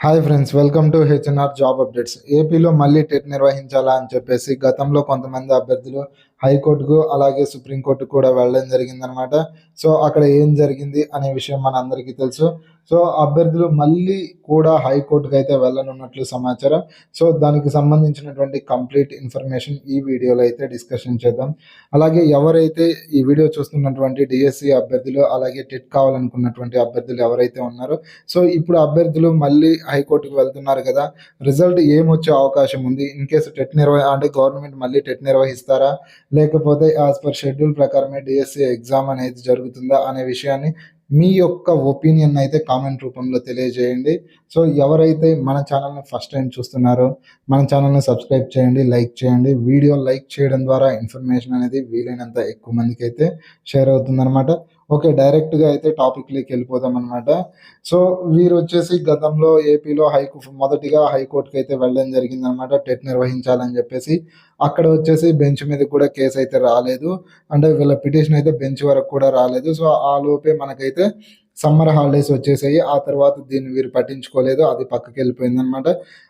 Hi friends welcome to HNR job updates. ఏపీలో మళ్ళీ TET నిర్వహించాలా అని చెప్పేసి గతంలో కొంతమంది అభ్యర్థులు హైకోర్టుకు అలాగే సుప్రీంకోర్టు కూడా వెళ్ళడం జరిగిందనమాట. సో అక్కడ ఏం జరిగింది అనే విషయం మన అందరికీ తెలుసు. సో అభ్యర్థులు మళ్ళీ కూడా హైకోర్టుకు అయితే వెళ్ళనున్నట్లు సమాచారం. సో దానికి సంబంధించినటువంటి కంప్లీట్ ఇన్ఫర్మేషన్ ఈ వీడియోలో అయితే డిస్కషన్ చేద్దాం. అలాగే ఎవరైతే ఈ వీడియో చూస్తున్నటువంటి డిఎస్సి అభ్యర్థులు అలాగే టెట్ కావాలనుకున్నటువంటి అభ్యర్థులు ఎవరైతే ఉన్నారో సో ఇప్పుడు అభ్యర్థులు మళ్ళీ హైకోర్టుకు వెళ్తున్నారు కదా రిజల్ట్ ఏమొచ్చే అవకాశం ఉంది? ఇన్ కేసు టెట్ నిర్వహి అంటే గవర్నమెంట్ మళ్ళీ టెట్ నిర్వహిస్తారా? లేకపోతే యాజ్ పర్ షెడ్యూల్ ప్రకారమే డిఎస్సి ఎగ్జామ్ అనేది జరుగుతుందా అనే విషయాన్ని మీ యొక్క ఒపీనియన్ అయితే కామెంట్ రూపంలో తెలియజేయండి. సో ఎవరైతే మన ఛానల్ని ఫస్ట్ టైం చూస్తున్నారో మన ఛానల్ని సబ్స్క్రైబ్ చేయండి లైక్ చేయండి. వీడియో లైక్ చేయడం ద్వారా ఇన్ఫర్మేషన్ అనేది వీలైనంత ఎక్కువ మందికి అయితే షేర్ అవుతుందన్నమాట. ఓకే డైరెక్ట్గా అయితే టాపిక్లోకి వెళ్ళిపోదాం అనమాట సో వీరు వచ్చేసి గతంలో ఏపీలో హైకో మొదటిగా హైకోర్టుకి అయితే వెళ్ళడం జరిగింది అనమాట టెట్ నిర్వహించాలని చెప్పేసి అక్కడ వచ్చేసి బెంచ్ మీద కూడా కేసు అయితే రాలేదు. అంటే వీళ్ళ పిటిషన్ అయితే బెంచ్ వరకు కూడా రాలేదు. సో ఆ లోపే మనకైతే సమ్మర్ హాలిడేస్ వచ్చేసాయి. ఆ తర్వాత దీన్ని వీరు పట్టించుకోలేదు. అది పక్కకి వెళ్ళిపోయింది అనమాట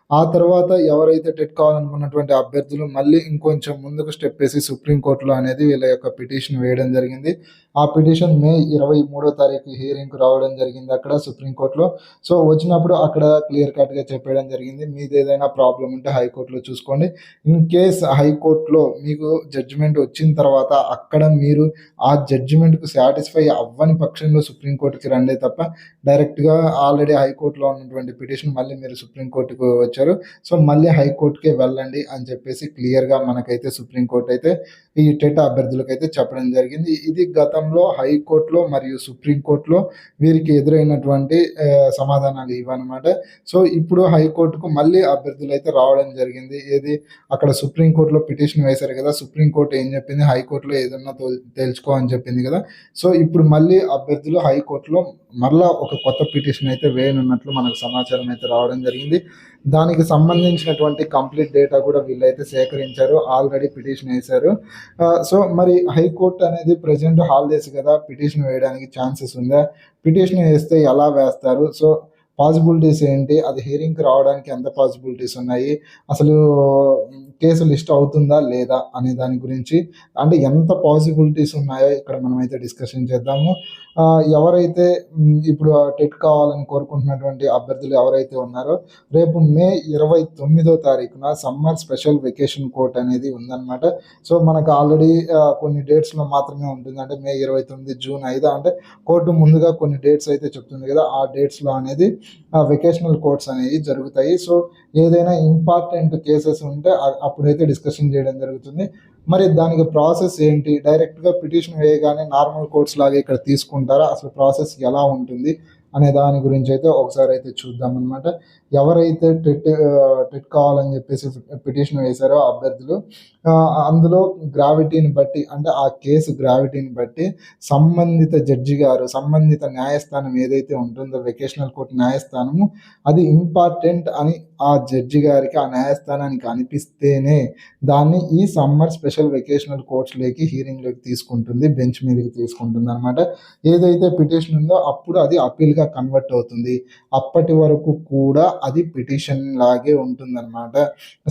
ఆ తర్వాత ఎవరైతే టెట్ కావాలనుకున్నటువంటి అభ్యర్థులు మళ్ళీ ఇంకొంచెం ముందుకు స్టెప్ వేసి సుప్రీంకోర్టులో అనేది వీళ్ళ యొక్క పిటిషన్ వేయడం జరిగింది. ఆ పిటిషన్ మే ఇరవై మూడో తారీఖు హియరింగ్కి రావడం జరిగింది అక్కడ సుప్రీంకోర్టులో సో వచ్చినప్పుడు అక్కడ క్లియర్ కట్గా చెప్పడం జరిగింది. మీది ఏదైనా ప్రాబ్లం ఉంటే హైకోర్టులో చూసుకోండి. ఇన్ కేస్ హైకోర్టులో మీకు జడ్జిమెంట్ వచ్చిన తర్వాత అక్కడ మీరు ఆ జడ్జిమెంట్కు సాటిస్ఫై అవ్వని పక్షంలో సుప్రీంకోర్టుకి రండి తప్ప డైరెక్ట్గా ఆల్రెడీ హైకోర్టులో ఉన్నటువంటి పిటిషన్ మళ్ళీ మీరు సుప్రీంకోర్టుకు వచ్చారు. సో మళ్ళీ హైకోర్టుకే వెళ్ళండి అని చెప్పేసి క్లియర్గా మనకైతే సుప్రీంకోర్టు అయితే ఈ టెట్ అభ్యర్థులకైతే అయితే చెప్పడం జరిగింది. ఇది గతంలో హైకోర్టులో మరియు సుప్రీంకోర్టులో వీరికి ఎదురైనటువంటి సమాధానాలు ఇవన్నమాట సో ఇప్పుడు హైకోర్టుకు మళ్ళీ అభ్యర్థులు అయితే రావడం జరిగింది. ఏది? అక్కడ సుప్రీంకోర్టులో పిటిషన్ వేశారు కదా సుప్రీంకోర్టు ఏం చెప్పింది? హైకోర్టులో ఏదన్నా తేల్చుకో అని చెప్పింది కదా. సో ఇప్పుడు మళ్ళీ అభ్యర్థులు హైకోర్టులో మరలా ఒక కొత్త పిటిషన్ అయితే వేయనున్నట్లు మనకు సమాచారం అయితే రావడం జరిగింది. దానికి సంబంధించినటువంటి కంప్లీట్ డేటా కూడా వీళ్ళైతే సేకరించారు. ఆల్రెడీ పిటిషన్ వేశారు. సో మరి హైకోర్టు అనేది ప్రజెంట్ హాలిడేస్ కదా పిటిషన్ వేయడానికి ఛాన్సెస్ ఉందా? పిటిషన్ వేస్తే ఎలా వేస్తారు? సో పాసిబిలిటీస్ ఏంటి? అది హియరింగ్కి రావడానికి ఎంత పాసిబిలిటీస్ ఉన్నాయి? అసలు కేసు లిస్ట్ అవుతుందా లేదా అనే దాని గురించి అంటే ఎంత పాసిబిలిటీస్ ఉన్నాయో ఇక్కడ మనమైతే డిస్కషన్ చేద్దాము. ఎవరైతే ఇప్పుడు టెట్ కావాలని కోరుకుంటున్నటువంటి అభ్యర్థులు ఎవరైతే ఉన్నారో రేపు మే ఇరవై తొమ్మిదో తారీఖున సమ్మర్ స్పెషల్ వెకేషన్ కోర్ట్ అనేది ఉందన్నమాట. సో మనకు ఆల్రెడీ కొన్ని డేట్స్లో మాత్రమే ఉంటుంది. అంటే మే ఇరవై తొమ్మిది జూన్ ఐదు అంటే కోర్టు ముందుగా కొన్ని డేట్స్ అయితే చెప్తుంది కదా ఆ డేట్స్లో అనేది వెకేషనల్ కోర్ట్స్ అనేవి జరుగుతాయి. సో ఏదైనా ఇంపార్టెంట్ కేసెస్ ఉంటే అప్పుడైతే డిస్కషన్ చేయడం జరుగుతుంది. మరి దానికి ప్రాసెస్ ఏంటి? డైరెక్ట్గా పిటిషన్ వేయగానే నార్మల్ కోర్ట్స్ లాగా ఇక్కడ తీసుకుంటారా? అసలు ప్రాసెస్ ఎలా ఉంటుంది? అనే దాని గురించి అయితే ఒకసారి అయితే చూద్దాం అనమాట ఎవరైతే టెట్ టెట్ కావాలని చెప్పేసి పిటిషన్ వేశారో అభ్యర్థులు అందులో గ్రావిటీని బట్టి అంటే ఆ కేసు గ్రావిటీని బట్టి సంబంధిత జడ్జి గారు సంబంధిత న్యాయస్థానం ఏదైతే ఉంటుందో వెకేషనల్ కోర్టు న్యాయస్థానము అది ఇంపార్టెంట్ అని ఆ జడ్జి గారికి ఆ న్యాయస్థానానికి అనిపిస్తేనే దాన్ని ఈ సమ్మర్ స్పెషల్ వెకేషనల్ కోర్ట్స్లోకి హీరింగ్లోకి తీసుకుంటుంది బెంచ్ మీదకి తీసుకుంటుంది అనమాట ఏదైతే పిటిషన్ ఉందో అప్పుడు అది అప్పీల్గా కన్వర్ట్ అవుతుంది. అప్పటి వరకు కూడా అది పిటిషన్ లాగే ఉంటుందన్నమాట.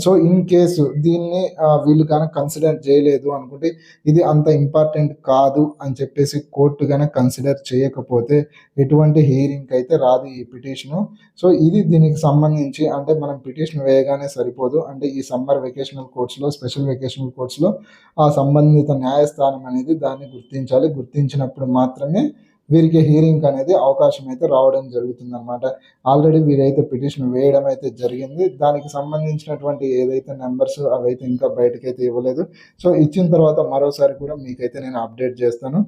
సో ఇన్ కేసు దీన్ని వీళ్ళు కనుక కన్సిడర్ చేయలేదు అనుకుంటే ఇది అంత ఇంపార్టెంట్ కాదు అని చెప్పేసి కోర్టు కనుక కన్సిడర్ చేయకపోతే ఎటువంటి హియరింగ్ అయితే రాదు ఈ పిటిషను. సో ఇది దీనికి సంబంధించి అంటే మనం పిటిషన్ వేయగానే సరిపోదు. అంటే ఈ సమ్మర్ వెకేషనల్ కోర్ట్స్లో స్పెషల్ వెకేషనల్ కోర్ట్స్లో ఆ సంబంధిత న్యాయస్థానం అనేది దాన్ని గుర్తించాలి. గుర్తించినప్పుడు మాత్రమే వీరికి హీరింగ్ అనేది అవకాశం అయితే రావడం జరుగుతుంది అనమాట ఆల్రెడీ వీరైతే పిటిషన్ వేయడం అయితే జరిగింది. దానికి సంబంధించినటువంటి ఏదైతే నెంబర్స్ అవైతే ఇంకా బయటకైతే ఇవ్వలేదు. సో ఇచ్చిన తర్వాత మరోసారి కూడా మీకైతే నేను అప్డేట్ చేస్తాను.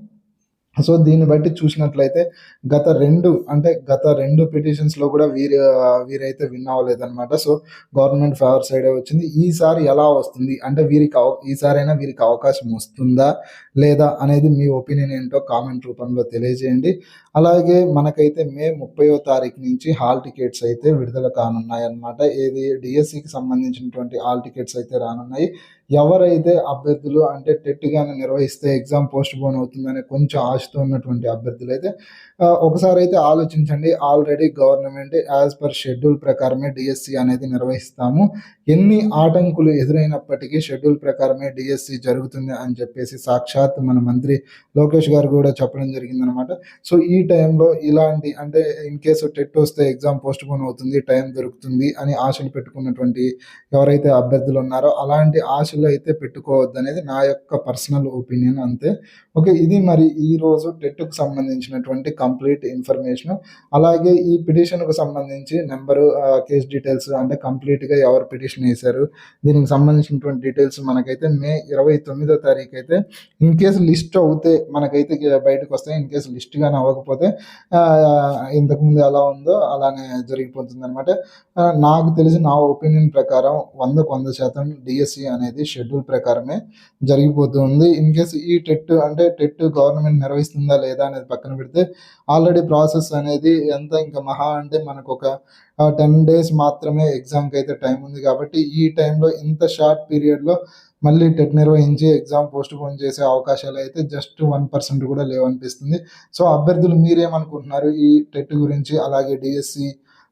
సో దీన్ని బట్టి చూసినట్లయితే గత రెండు అంటే గత రెండు పిటిషన్స్లో కూడా వీరు వీరైతే విన్ అవ్వలేదన్నమాట. సో గవర్నమెంట్ ఫేవర్ సైడే వచ్చింది. ఈసారి ఎలా వస్తుంది? అంటే వీరికి అవ ఈసారైనా వీరికి అవకాశం వస్తుందా లేదా అనేది మీ ఒపీనియన్ ఏంటో కామెంట్ రూపంలో తెలియజేయండి. అలాగే మనకైతే మే ముప్పయో తారీఖు నుంచి హాల్ టికెట్స్ అయితే విడుదల కానున్నాయి అన్నమాట ఏది డిఎస్సికి సంబంధించినటువంటి హాల్ టికెట్స్ అయితే రానున్నాయి. ఎవరైతే అభ్యర్థులు అంటే టెట్ నిర్వహిస్తే ఎగ్జామ్ పోస్ట్ పోన్ అవుతుందనే కొంచెం ఆశతో ఉన్నటువంటి అభ్యర్థులు అయితే ఒకసారి అయితే ఆలోచించండి. Already government as per schedule ప్రకారమే డిఎస్సి అనేది నిర్వహిస్తాము. ఎన్ని ఆటంకులు ఎదురైనప్పటికీ షెడ్యూల్ ప్రకారమే డిఎస్సి జరుగుతుంది అని చెప్పేసి సాక్షాత్ మన మంత్రి లోకేష్ గారు కూడా చెప్పడం జరిగిందనమాట. సో ఈ టైంలో ఇలాంటి అంటే ఇన్ కేసు టెట్ వస్తే ఎగ్జామ్ పోస్ట్ పోన్ అవుతుంది టైం దొరుకుతుంది అని ఆశలు పెట్టుకున్నటువంటి ఎవరైతే అభ్యర్థులు ఉన్నారో అలాంటి ఆశ ఆశలు అయితే పెట్టుకోవద్దు అనేది నా యొక్క పర్సనల్ ఒపీనియన్ అంతే. ఓకే ఇది మరి ఈ రోజు టెట్కు సంబంధించినటువంటి కంప్లీట్ ఇన్ఫర్మేషన్. అలాగే ఈ పిటిషన్కు సంబంధించి నెంబరు కేస్ డీటెయిల్స్ అంటే కంప్లీట్గా ఎవరు పిటిషన్ వేశారు దీనికి సంబంధించినటువంటి డీటెయిల్స్ మనకైతే మే ఇరవై తొమ్మిదో తారీఖు అయితే ఇన్ కేసు లిస్ట్ అవుతే మనకైతే బయటకు వస్తాయి. ఇన్ కేసు లిస్ట్ కానీ అవ్వకపోతే ఇంతకుముందు ఎలా ఉందో అలానే జరిగిపోతుంది అనమాట నాకు తెలిసి నా ఒపీనియన్ ప్రకారం వందకు వంద శాతం డిఎస్సి అనేది షెడ్యూల్ ప్రకారమే జరిగిపోతుంది ఇన్ కేసు ఈ టెట్ అంటే టెట్ గవర్నమెంట్ నిర్వహిస్తుందా లేదా అనేది పక్కన పెడితే ఆల్రెడీ ప్రాసెస్ అనేది ఎంత ఇంకా మహా అంటే మనకు ఒక టెన్ డేస్ మాత్రమే ఎగ్జామ్కి అయితే టైం ఉంది కాబట్టి ఈ టైంలో ఇంత షార్ట్ పీరియడ్లో మళ్ళీ టెట్ నిర్వహించి ఎగ్జామ్ పోస్ట్ పోన్ చేసే అవకాశాలు అయితే జస్ట్ వన్ పర్సెంట్ కూడా లేవనిపిస్తుంది. సో అభ్యర్థులు మీరేమనుకుంటున్నారు? ఈ టెట్ గురించి అలాగే డిఎస్సి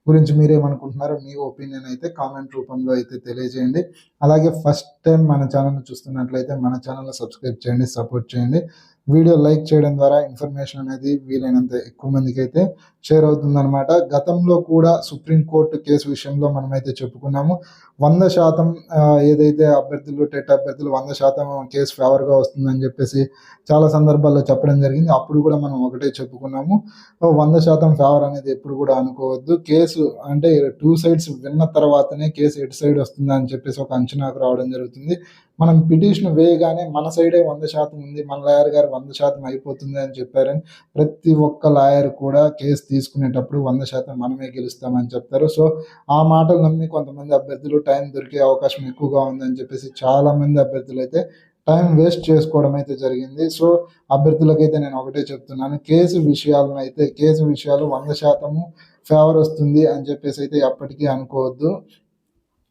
గురించి మీరేమనుకుంటున్నారో మీ ఒపీనియన్ అయితే కామెంట్ రూపంలో అయితే తెలియజేయండి. అలాగే ఫస్ట్ టైం మన ఛానల్ని చూస్తున్నట్లయితే మన ఛానల్ని సబ్స్క్రైబ్ చేయండి సపోర్ట్ చేయండి. వీడియో లైక్ చేయడం ద్వారా ఇన్ఫర్మేషన్ అనేది వీలైనంత ఎక్కువ మందికి అయితే షేర్ అవుతుందన్నమాట. గతంలో కూడా సుప్రీంకోర్టు కేసు విషయంలో మనమైతే చెప్పుకున్నాము. వంద శాతం ఏదైతే అభ్యర్థులు టెట్ అభ్యర్థులు వంద శాతం కేసు ఫేవర్గా వస్తుందని చెప్పేసి చాలా సందర్భాల్లో చెప్పడం జరిగింది. అప్పుడు కూడా మనం ఒకటే చెప్పుకున్నాము. వంద శాతం ఫేవర్ అనేది ఎప్పుడు కూడా అనుకోవద్దు. కేసు అంటే టూ సైడ్స్ విన్న తర్వాతనే కేసు ఎటు సైడ్ వస్తుందని చెప్పేసి ఒక నాకు రావడం జరుగుతుంది. మనం పిటిషన్ వేయగానే మన సైడే వంద శాతం ఉంది మన లాయర్ గారు వంద శాతం అయిపోతుంది అని చెప్పారని ప్రతి ఒక్క లాయర్ కూడా కేసు తీసుకునేటప్పుడు వంద శాతం మనమే గెలుస్తామని చెప్తారు. సో ఆ మాటలు నమ్మి కొంతమంది అభ్యర్థులు టైం దొరికే అవకాశం ఎక్కువగా ఉందని చెప్పేసి చాలా మంది అభ్యర్థులు అయితే టైం వేస్ట్ చేసుకోవడం అయితే జరిగింది. సో అభ్యర్థులకైతే నేను ఒకటే చెప్తున్నాను. కేసు విషయాలను అయితే కేసు విషయాలు వంద శాతము ఫేవర్ వస్తుంది అని చెప్పేసి అయితే ఎప్పటికీ అనుకోవద్దు.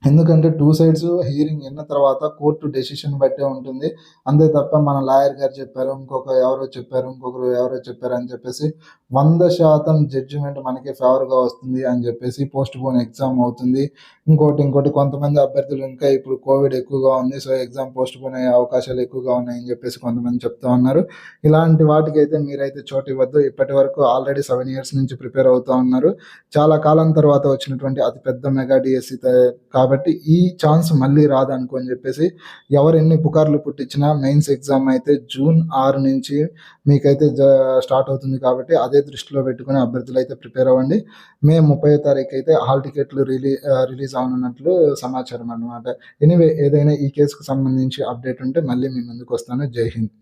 ఎందుకంటే టూ సైడ్స్ హియరింగ్ విన్న తర్వాత కోర్టు డెసిషన్ బట్టే ఉంటుంది. అంతే తప్ప మన లాయర్ గారు చెప్పారు ఇంకొక ఎవరో చెప్పారు ఇంకొకరు ఎవరో చెప్పారు అని చెప్పేసి వంద శాతం జడ్జిమెంట్ మనకి ఫేవర్గా వస్తుంది అని చెప్పేసి పోస్ట్ పోన్ ఎగ్జామ్ అవుతుంది. ఇంకోటి ఇంకోటి కొంతమంది అభ్యర్థులు ఇంకా ఇప్పుడు కోవిడ్ ఎక్కువగా ఉంది. సో ఎగ్జామ్ పోస్ట్ పోన్ అయ్యే అవకాశాలు ఎక్కువగా ఉన్నాయని చెప్పేసి కొంతమంది చెప్తా ఉన్నారు. ఇలాంటి వాటికైతే మీరైతే చోటు ఇవ్వద్దు. ఇప్పటి వరకు ఆల్రెడీ సెవెన్ ఇయర్స్ నుంచి ప్రిపేర్ అవుతూ ఉన్నారు. చాలా కాలం తర్వాత వచ్చినటువంటి అతి పెద్ద మెగా డిఎస్సి కాబట్టి ఈ ఛాన్స్ మళ్ళీ రాదనుకో అని చెప్పేసి ఎవరు ఎన్ని పుకార్లు పుట్టించినా మెయిన్స్ ఎగ్జామ్ అయితే జూన్ ఆరు నుంచి మీకైతే స్టార్ట్ అవుతుంది కాబట్టి అదే దృష్టిలో పెట్టుకుని అభ్యర్థులు అయితే ప్రిపేర్ అవ్వండి. మే ముప్పై తారీఖు అయితే హాల్ టికెట్లు రిలీ రిలీజ్ అవనున్నట్లు సమాచారం అన్నమాట. ఎనీవే ఏదైనా ఈ కేసుకు సంబంధించి అప్డేట్ ఉంటే మళ్ళీ మీ ముందుకు వస్తాను. జై హింద్.